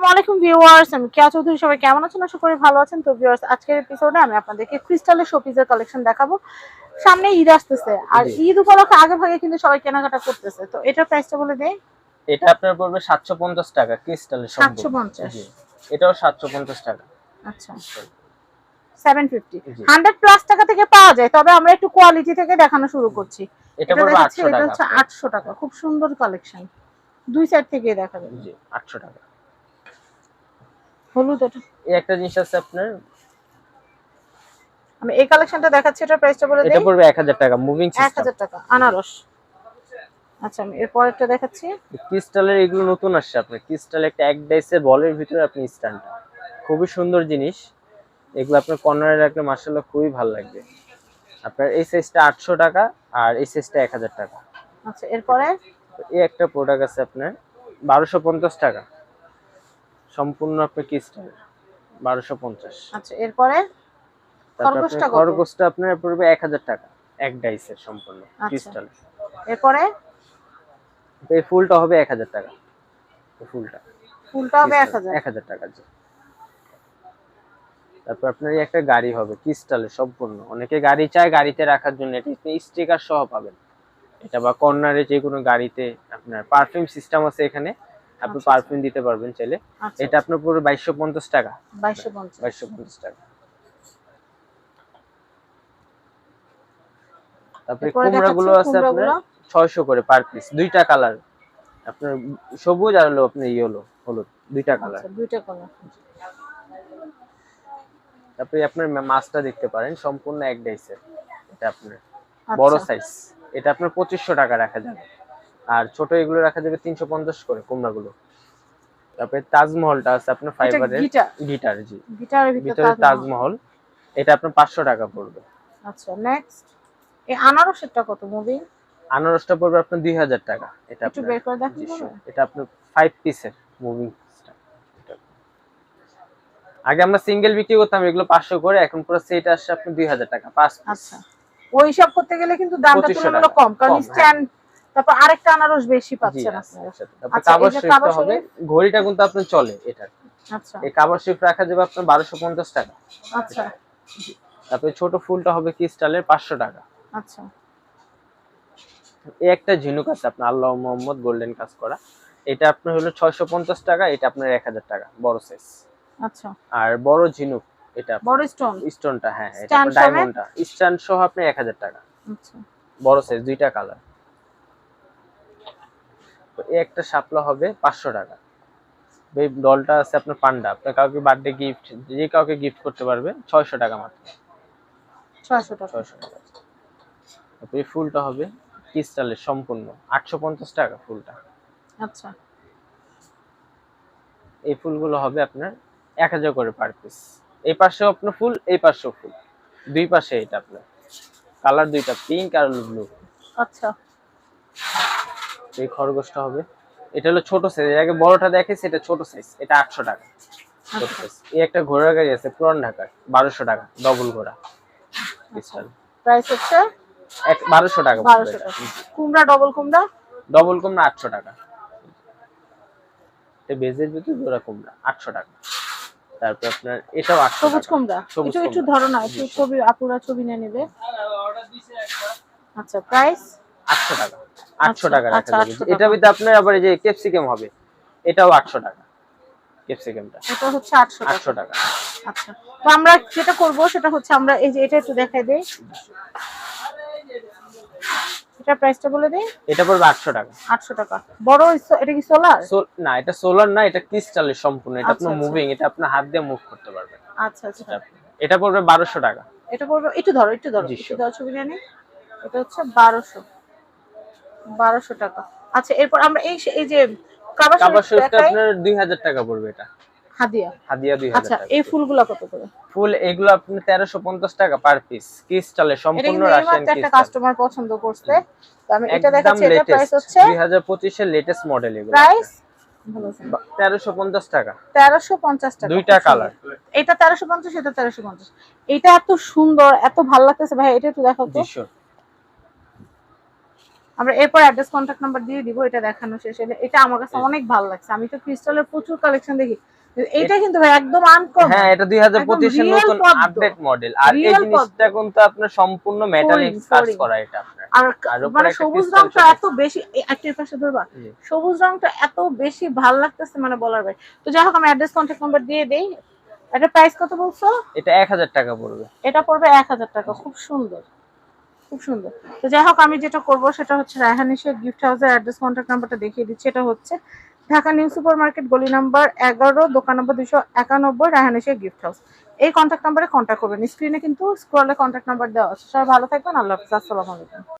আসসালামু আলাইকুম ভিউয়ার্স আমি কেয়া চৌধুরী সবাই কেমন আছেন? আশা করি ভালো আছেন। তো ভিউয়ার্স আজকের এপিসোডে আমি আপনাদেরকে ক্রিস্টালের শোপিসের কালেকশন দেখাবো। সামনে ঈদ আসতেছে। আর ঈদ উপলক্ষে আগে ভাগে কিন্তু সবাই কেনাকাটা করতেছে। তো এটার প্রাইসটা বলে দেই। এটা আপনার পড়বে সাতশো পঞ্চাশ টাকা ক্রিস্টালের সম্পূর্ণ। 750 এটাও সাতশো পঞ্চাশ টাকা। আচ্ছা। প্লাস টাকা থেকে পাওয়া যায় তবে আমরা একটু কোয়ালিটি থেকে দেখানো শুরু করছি। এটা পড়বে টাকা হচ্ছে আটশো টাকা। খুব সুন্দর কালেকশন দুই সাইড থেকে দেখা যাবে জি আটশো টাকা। হলুদ এটা? এই একটা জিনিস আছে আপনার। আমি এই কালেকশনটা দেখাচ্ছি এটার প্রাইসটা বলে এটা পড়বে এক হাজার টাকা মুভিং সিস্টেম হাজার টাকা আনারস। আচ্ছা আমি এরপর একটা দেখাচ্ছি। ক্রিস্টালের এগুলো নতুন আসছে আপনার। ক্রিস্টাল একটা এক ডাইসের বলের ভিতরে আপনি স্ট্যান্ডটা খুবই সুন্দর জিনিস। এগুলো আপনার কর্নারে রাখলে মার্শাল্লাহ খুবই ভালো লাগবে। আপনার এই সাইজটা আটশো টাকা আর এই সাইজটা এক হাজার টাকা। আচ্ছা এরপরে? এই একটা প্রোডাক্ট আছে আপনার বারোশো পঞ্চাশ টাকা। সম্পূর্ণ আপনার ক্রিস্টাল বারোশো পঞ্চাশ। আচ্ছা এরপরে খরগোশটা খরগোশটা আপনার পড়বে এক হাজার টাকা এক ডাইসের সম্পূর্ণ আচ্ছা। ক্রিস্টাল। এরপরে? এই ফুলটা হবে এক হাজার টাকা। এই ফুলটা। ফুলটা হবে এক হাজার। এক হাজার টাকা জি। তারপর আপনার একটা গাড়ি হবে ক্রিস্টালের সম্পূর্ণ। অনেকে গাড়ি চায় গাড়িতে রাখার জন্য এটা স্টিকার সহ পাবেন। এটা বা কর্নারে যে কোনো গাড়িতে আপনার পারফিউম সিস্টেম আছে এখানে আপনি আচ্ছা, পারফিউম দিতে পারবেন চাইলে। আচ্ছা এটা আপনার পুরো বাইশশো পঞ্চাশ টাকা। বাইশশো পঞ্চাশ। বাইশশো পঞ্চাশ টাকা। তারপরে কুমড়া গুলো আছে আপনার কুমড়াগুলো। ছয়শো করে পার পিস দুইটা কালার আপনার সবুজ আর হলো আপনার ইয়েলো হলুদ দুইটা কালার আচ্ছা দুইটা কালার তারপরে আপনার মাছটা দেখতে পারেন সম্পূর্ণ এক ডাইসের এটা আপনার। বড় আচ্ছা সাইজ এটা আপনার পঁচিশশো টাকা রাখা যাবে। আর ছোট এগুলো রাখা যাবে তিনশো পঞ্চাশ করে কুমড়া গুলো তারপরে তাজমহলটা আছে আপনার ফাইবারের গিটার? জি। গিটারের ভিতরে তাজমহল? এটা আপনার পাঁচশো টাকা পড়বে। আচ্ছা নেক্সট এই আনারসেরটা কত মুভি আনারসটা পড়বে আপনার দুই হাজার টাকা। এটা একটু বের করে দেখুন জি, তো। sure. এটা আপনার ফাইভ পিসের মুভিং আগে আমরা সিঙ্গেল বিক্রি করতাম এগুলো পাঁচশো করে এখন পুরো সেট আসছে আপনার দুই হাজার টাকা পাঁচ আচ্ছা। করতে গেলে কিন্তু দামটা তুলনামূলক কম কারণ। স্ট্যান্ড তারপর আরেকটা আনারস বেশি পাচ্ছেন আচ্ছা, হবে ঘড়িটা কিন্তু আপনার চলে এটা। আচ্ছা। এই কাবার শেফ রাখা যাবে আপনার বারোশো পঞ্চাশ টাকা। আচ্ছা। তারপরে ছোট ফুলটা হবে পাঁচশো টাকা। আচ্ছা। এই একটা ঝিনুক আছে আপনার আল্লাহ মোহাম্মদ গোল্ডেন কাজ করা। এটা আপনার হলো ছয়শো পঞ্চাশ টাকা এটা আপনার এক হাজার টাকা বড় সাইজ আচ্ছা। আর বড় ঝিনুক এটা বড় স্টোন স্টোনটা হ্যাঁ এটা ডায়মন্ডটা স্ট্যান্ড সহ? আপনি এক হাজার টাকা। আচ্ছা। বড় সাইজ দুইটা কালার তো এই একটা শাপলা হবে পাঁচশো টাকা। এই ডলটা আছে আপনার পান্ডা। আপনার কাউকে বার্থডে গিফট যে কাউকে গিফট করতে পারবে ছয়শো টাকা মাত্র। ছয়শো টাকা। ছয়শো টাকা। এই ফুলটা হবে ক্রিস্টালের সম্পূর্ণ। আটশো পঞ্চাশ টাকা ফুলটা। আচ্ছা। এই ফুলগুলো হবে আপনার এক হাজার করে পার পিস এই পাশেও আপনার ফুল এই পাশেও ফুল। দুই পাশে এটা আপনার। কালার দুইটা পিঙ্ক আর ব্লু আচ্ছা। এই খরগোশটা হবে। এটা হলো ছোট সাইজ এর আগে বড়টা দেখে সেটা ছোট সাইজ এটা আটশো টাকা। ছোট আচ্ছা। এই একটা ঘোড়ার গাড়ি আছে পুরান ঢাকার বারোশো টাকা ডবল ঘোড়া। প্রাইস হচ্ছে? এক বারোশো টাকা কুমড়া ডবল কুমড়া? ডবল কম না আটশো টাকা। এটা বেজের ভিতরে জোড়া কুমড়া আটশো টাকা। তারপর আপনার এটাও আটশো সবুজ কুমড়া? একটু একটু ধরো না একটু ছবি আপুরা ছবি নিয়ে নেবে। আচ্ছা প্রাইস আটশো টাকা। আটশো আচ্ছা, টাকা রাখা আচ্ছা, যাবে। এটা ভিতরে আপনার আবার এই যে ক্যাপসিকাম হবে এটাও আটশো টাকা ক্যাপসিকামটা এটা হচ্ছে আটশো আটশো টাকা। আচ্ছা তো আমরা যেটা করব সেটা হচ্ছে আমরা এই যে এটা একটু দেখাই দেই। এটা প্রাইসটা বলে দেই? এটা পড়বে আটশো টাকা। আটশো টাকা। বড় এটা কি সোলার না এটা সোলার না এটা ক্রিস্টালের সম্পূর্ণ। এটা আচ্ছা, আপনার আচ্ছা। মুভিং এটা আপনার হাত দিয়ে মুভ করতে পারবেন। আচ্ছা আচ্ছা। এটা আপনি- পড়বে বারোশো টাকা। এটা করব একটু ধরো একটু ধরো একটু. ধরো ছবি নিয়ে। এটা হচ্ছে বারোশো। বারোশো টাকা। আচ্ছা এরপর আমরা এই এই যে শরীফ শরীফটা আপনার দুই হাজার টাকা পড়বে এটা। হাদিয়া। হাদিয়া দুই আচ্ছা হাজার এই ফুলগুলা কত করে? ফুল এগুলো তেরোশো পঞ্চাশ টাকা পার পিস ক্রিস্টালের এটা সম্পূর্ণ রাশিয়ান একটা ক্রিস্টাল কাস্টমার পছন্দ করছে। তো আমি এটা দেখাচ্ছি এটা প্রাইস হচ্ছে দুই হাজার পঁচিশের লেটেস্ট মডেল এগুলো। প্রাইস? টাকা। দুইটা কালার এটা তেরোশো পঞ্চাশ এটা তেরোশো পঞ্চাশ। এটা এত সুন্দর এত ভালো লাগতেছে। ভাই এটা একটু দেখো তো। আমরা এরপর অ্যাড্রেস কন্ট্যাক্ট নাম্বার দিয়ে দিব এটা দেখানো শেষ হলে। এটা আমার কাছে অনেক ভালো লাগছে। আমি তো ক্রিস্টালের প্রচুর কালেকশন দেখি। এটা কিন্তু ভাই একদম আনকম হ্যাঁ এটা দুই হাজার পঁচিশের real নতুন আপডেট মডেল আর এই জিনিসটা কিন্তু আপনার সম্পূর্ণ মেটালিক কাজ করা এটা আপনার। আর মানে সবুজ রংটা এত বেশি একটা পাশে ধরবা। সবুজ রংটা এত বেশি ভালো লাগতেছে মানে বলার ভাই তো যাই হোক আমি অ্যাড্রেস কন্ট্যাক্ট নাম্বার দিয়ে দেই। এটা প্রাইস কত বলছো? এটা এক হাজার টাকা পড়বে। এটা পড়বে এক হাজার টাকা। খুব সুন্দর। খুব সুন্দর। তো যাই হোক, আমি যেটা করব সেটা হচ্ছে রায়হানিশের গিফট হাউসের অ্যাড্রেস কন্ট্যাক্ট নাম্বারটা দেখিয়ে দিচ্ছি। এটা হচ্ছে ঢাকা নিউ সুপার মার্কেট গলি নাম্বার এগারো, দোকান নম্বর দুশো একানব্বই রায়হানিশের গিফট হাউস এই কন্ট্যাক্ট নাম্বারে কন্ট্যাক্ট করবেন। স্ক্রিনে কিন্তু স্ক্রলে কন্ট্যাক্ট নাম্বার দেওয়া আছে। সবাই ভালো থাকবেন। আল্লাহ হাফিজ। আসসালামু আলাইকুম।